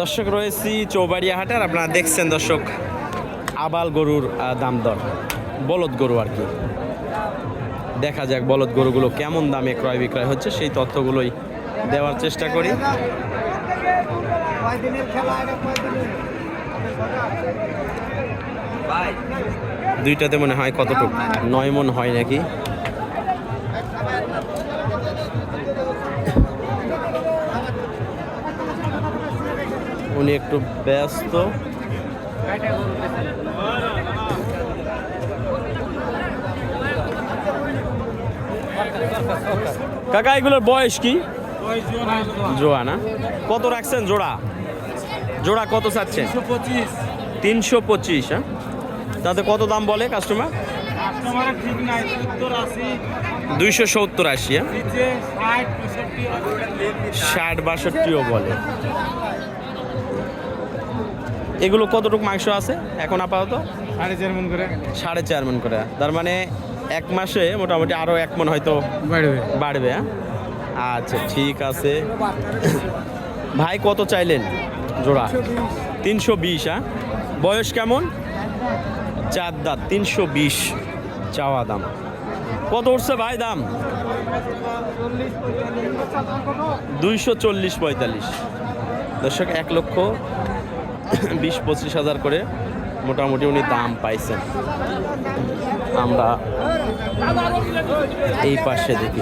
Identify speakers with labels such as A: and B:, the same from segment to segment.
A: দর্শক, রয়েছি চৌবাড়িয়া হাটের আপনারা দেখছেন দর্শক, আবাল গরুর দাম দর, বলদ গরু আর কি। দেখা যাক বলদ গরুগুলো কেমন দামে ক্রয় বিক্রয় হচ্ছে, সেই তথ্যগুলোই দেওয়ার চেষ্টা করি। দুইটাতে মনে হয় কতটুকু? নয় মন হয় নাকি? উনি একটু ব্যস্ত। কাকা এগুলোর বয়স কি? জোড়া না কত রাখছেন জোড়া? জোড়া কত চাচ্ছেন? তিনশো পঁচিশ। হ্যাঁ? তাতে কত দাম বলে কাস্টমার দুইশো সত্তর আশি হ্যাঁ?
B: ষাট
A: বাষট্টিও বলে। এগুলো কতটুকু মাংস আছে এখন আপাতত?
B: সাড়ে চার মন করে।
A: সাড়ে চার মন করে। তার মানে এক মাসে মোটামুটি আরও এক মন হয়তো
B: বাড়বে।
A: বাড়বে হ্যাঁ? আচ্ছা ঠিক আছে। ভাই কত চাইলেন জোড়া? তিনশো বিশ হ্যাঁ? বয়স কেমন? চার দাঁত তিনশো বিশ চাওয়া দাম। কত উঠছে ভাই দাম? দুইশো চল্লিশ পঁয়তাল্লিশ। দর্শক এক লক্ষ বিশ পঁচিশ হাজার করে মোটামুটি উনি দাম পাইছেন। আমরা এই পাশে দেখি।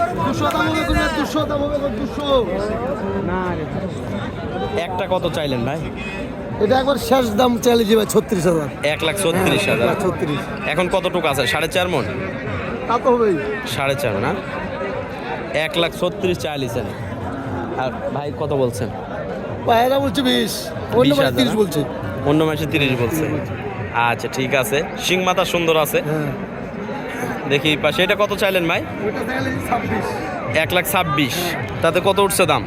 A: একটা কত চাইলেন ভাই?
C: এটা একবার শেষ দাম চাইলে যে ভাই ছত্রিশ হাজার।
A: এক লাখ ছত্রিশ হাজার।
C: ছত্রিশ।
A: এখন কতটুকু আছে? সাড়ে চার মন?
C: তা তো হবেই।
A: সাড়ে চার না? এক লাখ ছত্রিশ চালিয়েছেন আর ভাই কত বলছেন?
C: পায়রা বলছে বিশ অন্য মানে তিরিশ বলছে।
A: অন্য মাসে তিরিশ বলছে। আচ্ছা ঠিক আছে। শিং মাথা সুন্দর আছে।
C: হ্যাঁ।
A: দেখি পাশে। এটা কত চাইলেন ভাই? এক লাখ ছাব্বিশ। তাতে কত উঠছে দাম?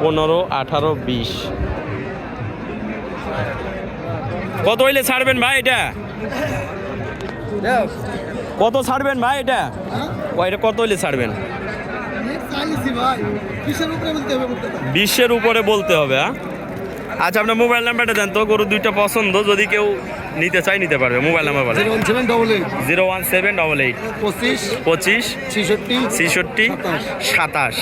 C: পনেরো আঠারো বিশ।
A: কত হইলে ছাড়বেন ভাই এটা? কত ছাড়বেন ভাই এটা?
C: হ্যাঁ?
A: এটা কত হইলে ছাড়বেন? বিশের উপরে বলতে হবে হ্যাঁ? আচ্ছা আপনার মোবাইল নাম্বারটা দেন তো গরু দুইটা পছন্দ যদি কেউ নিতে চাই নিতে পারবে মোবাইল নাম্বার বলেন
C: zero one seven double eight পঁচিশ।
A: পঁচিশ।
C: ছেষট্টি।
A: ছেষট্টি।
C: সাতাশ।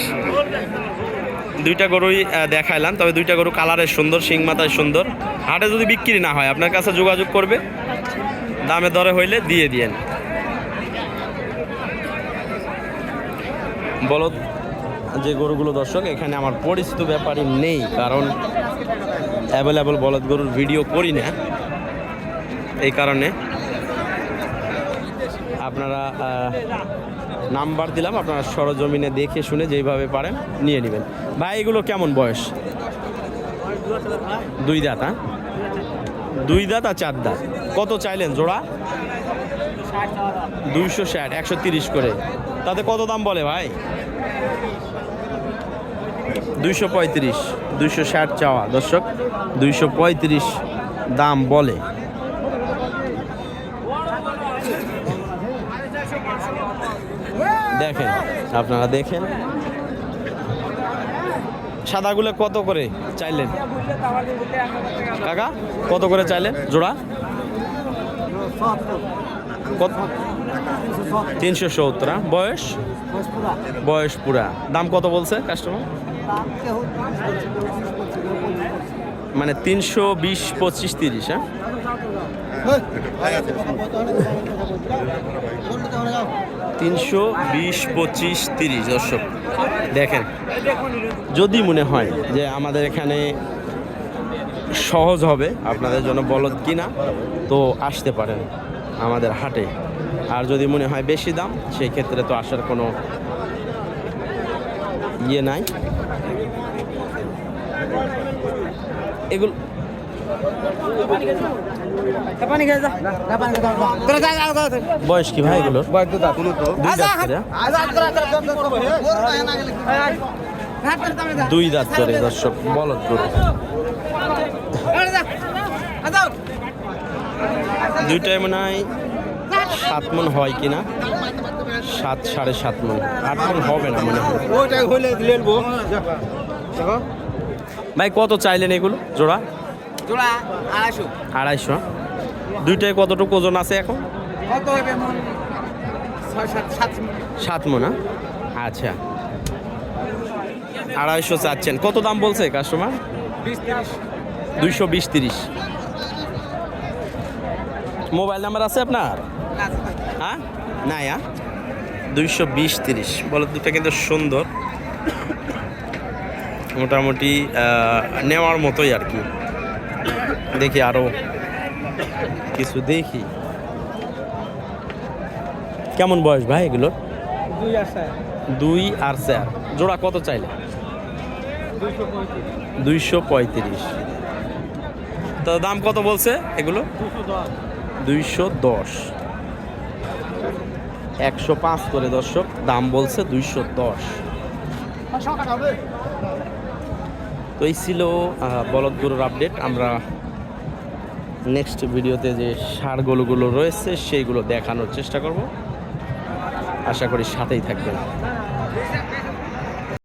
A: দুইটা গরুই দেখাইলাম তবে দুইটা গরু কালারের সুন্দর শিং মাথায় সুন্দর। হাটে যদি বিক্রি না হয় আপনার কাছে যোগাযোগ করবে। দামে দরে হইলে দিয়ে দিয়েন। বলদ যে গরুগুলো দর্শক, এখানে আমার পরিচিত ব্যাপারই নেই, কারণ অ্যাভেলেবল বলদ গরুর ভিডিও করি না। এই কারণে আপনারা নাম্বার দিলাম, আপনারা সরজমিনে দেখে শুনে যেইভাবে পারেন নিয়ে নেবেন। ভাই, এগুলো কেমন বয়স? দুই দাঁত হ্যাঁ? দুই দাঁত আর চার দাঁত। কত চাইলেন জোড়া? দুইশো ষাট, একশো তিরিশ করে। তাতে কত দাম বলে ভাই? দুইশো পঁয়ত্রিশ, দুইশো ষাট চাওয়া। দর্শক, দুইশো পঁয়ত্রিশ দাম বলে। দেখেন, আপনারা দেখেন। সাদাগুলো কত করে চাইলেন? কাকা, কত করে চাইলেন? জোড়া? কত? তিনশো সত্তর হ্যাঁ? বয়স? বয়স পুরা। দাম কত বলছে কাস্টমার? মানে তিনশো বিশ, পঁচিশ, তিরিশ হ্যাঁ? তিনশো বিশ, পঁচিশ, তিরিশ, দর্শক, দেখেন, যদি মনে হয় যে আমাদের এখানে সহজ হবে আপনাদের জন্য বলদ কিনা, তো আসতে পারেন আমাদের হাটে। আর যদি মনে হয় বেশি দাম, সেই ক্ষেত্রে তো আসার কোনো ইয়ে নাই এগুলো বয়স কি ভাই এগুলো দুই দাঁত করে? দুই দর্শক, বলদ গরু। দুইটাই হয় সাত মন হয় কিনা। সাত সাড়ে সাত মন। আট মন হবে না মনে হয়। ভাই কত চাইলেন এগুলো? জোড়া?
B: জোড়া আড়াইশো।
A: আড়াইশো। দুইটায় কতটুকু ওজন আছে এখন?
B: কত হবে মন? সাত সাত
A: সাত আচ্ছা। আড়াইশো চাচ্ছেন। কত দাম বলছে কাস্টমার দুইশো বিশ তিরিশ। মোবাইল নাম্বার আছে আপনার? হ্যাঁ? নাই হ্যাঁ? দুইশো বিশ তিরিশ। বলো দুটা কিন্তু সুন্দর। মোটামুটি নেওয়ার মতোই আর কি। দেখি আরও কিছু দেখি। কেমন বয়স ভাই এগুলোর?
B: দুই
A: আর চার। জোড়া কত চাইলে?
B: দুইশো পঁয়ত্রিশ।
A: তো দাম কত বলছে এগুলো? দুইশো দশ। একশো পাঁচ করে দর্শক, দাম বলছে দুইশো দশ। তো এই ছিল বলদ আপডেট আমরা নেক্সট ভিডিওতে যে সার গরুগুলো রয়েছে, সেইগুলো দেখানোর চেষ্টা করব। আশা করি সাথেই থাকবেন।